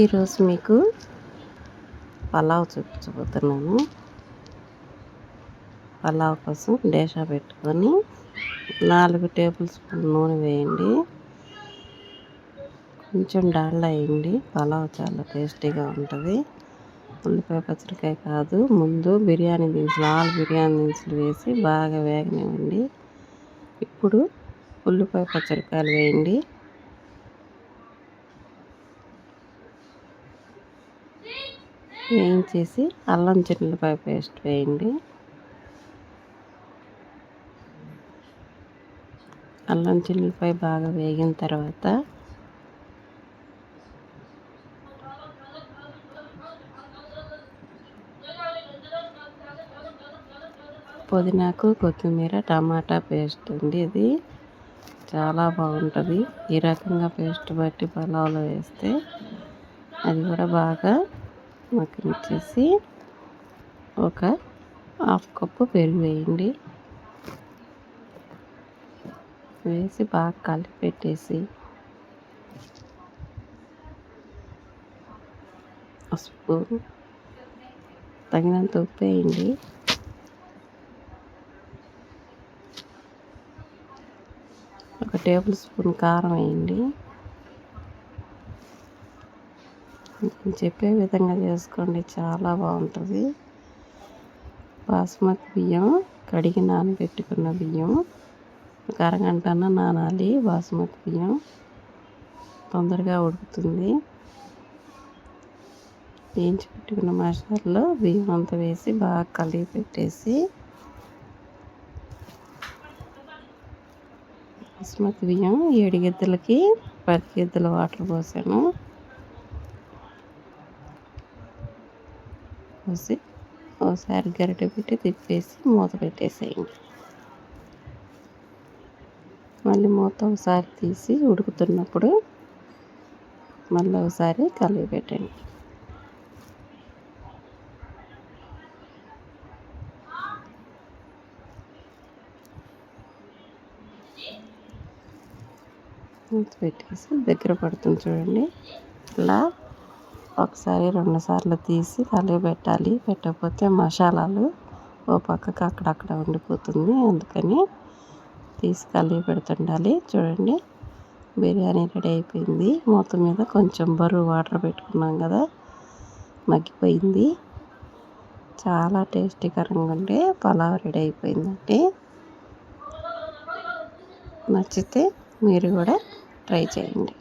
ఈరోజు మీకు పలావ్ చూపించబోతున్నాను. పలావ్ కోసం డేషా పెట్టుకొని నాలుగు టేబుల్ స్పూన్ నూనె వేయండి. కొంచెం డాల్డా వేయండి పలావ్ చాలా టేస్టీగా ఉంటుంది. ఉల్లిపాయ పచ్చడికాయ కాదు. ముందు బిర్యానీ దినుసులు ఆలు బిర్యానీ దినుసులు వేసి బాగా వేగనివ్వండి. ఇప్పుడు ఉల్లిపాయ పచ్చడికాయలు వేయండి. వేయించేసి అల్లం చిన్నపాయ పేస్ట్ వేయండి. అల్లం చిల్లిపాయ బాగా వేగిన తర్వాత పుదీనాకు కొత్తిమీర టమాటా పేస్ట్ అండి ఇది. చాలా బాగుంటుంది. ఈ రకంగా పేస్ట్ బట్టి పొలంలో వేస్తే అది కూడా బాగా మగ్గనిచ్చేసి ఒక హాఫ్ కప్పు పెరుగు వేయండి. వేసి బాగా కలిపి పెట్టేసి పసుపు తగినంత ఉప్పు వేయండి. ఒక టేబుల్ స్పూన్ కారం వేయండి నేను చెప్పే విధంగా చేసుకోండి. చాలా బాగుంటుంది. బాస్మతి బియ్యం కడిగి నానబెట్టుకున్న బియ్యం ఒక అరగంటన నానాలి. బాస్మతి బియ్యం తొందరగా ఉడుకుతుంది. వేయించి పెట్టుకున్న మసాలాలో బియ్యం అంతా వేసి బాగా కలిపి పెట్టేసి బాస్మతి బియ్యం ఏడు గిద్దలకి పది గిద్దల వాటర్ పోసాను. పోసి ఒకసారి గరిటె పెట్టి తిప్పేసి మూత పెట్టేసేయండి. మళ్ళీ మూత ఒకసారి తీసి ఉడుకుతున్నప్పుడు మళ్ళీ ఒకసారి కలిపి పెట్టండి. మూత పెట్టేసి దగ్గర పడుతుంది చూడండి. ఇలా ఒకసారి రెండు సార్లు తీసి కలిపి పెట్టాలి. పెట్టకపోతే మసాలాలు ఓ పక్కకు అక్కడక్కడ ఉండిపోతుంది. అందుకని తీసి కలిగి పెడుతుండాలి. చూడండి బిర్యానీ రెడీ అయిపోయింది. మూత మీద కొంచెం బరువు వాటర్ పెట్టుకున్నాం కదా మగ్గిపోయింది. చాలా టేస్టీకరంగా ఉండే పలావ్ రెడీ అయిపోయిందండి. నచ్చితే మీరు కూడా ట్రై చేయండి.